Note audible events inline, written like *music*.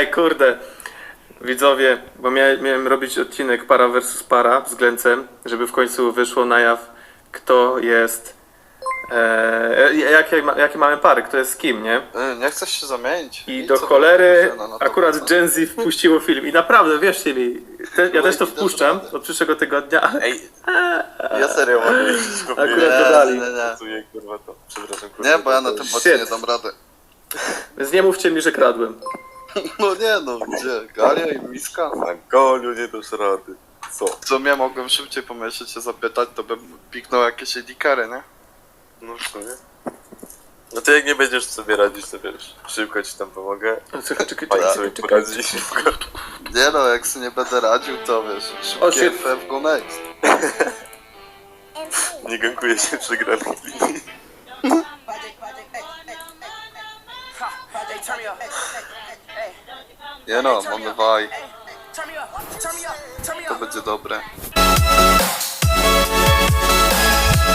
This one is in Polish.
Ej, kurde. Widzowie, bo mia miałem robić odcinek para versus para z Glencem, żeby w końcu wyszło na jaw, kto jest. E, jakie, ma, jakie mamy pary, kto jest z kim, nie? Y, Nie chcesz się zamienić? I do cholery Zena na to akurat wraca. Gen Z wpuściło film. I naprawdę, wierzcie mi, te, ja też to wpuszczam od przyszłego tygodnia, ale Ej, *laughs* ja serio mogę Akurat powiedzieć. dodali. Nie, nie, nie. Pracuję, kurwa, to. Przepraszam, kurwa. Nie, bo ja na to- tym Shit. bocie nie dam rady. więc nie mówcie mi, że kradłem. No nie no, gdzie? Galia i miska? Na goliu nie dasz rady. Co? Co mnie mogłem szybciej pomyśleć się zapytać, to bym piknął jakieś edikary, nie? No w sumie. No to jak nie będziesz sobie radzić, to wiesz, szybko ci tam pomogę. O, Czekaj, czekaj, Pani czekaj, sobie czekaj. poradzi szybko. Nie no, jak sobie nie będę radził, to wiesz, O, szybkie shit. FF go next. *laughs* Nie gankuje się przy grafiku. Project, project, hey, hey, hey, Ha, hey, turn me up. Hey, nie no, mamy waj. To będzie dobre.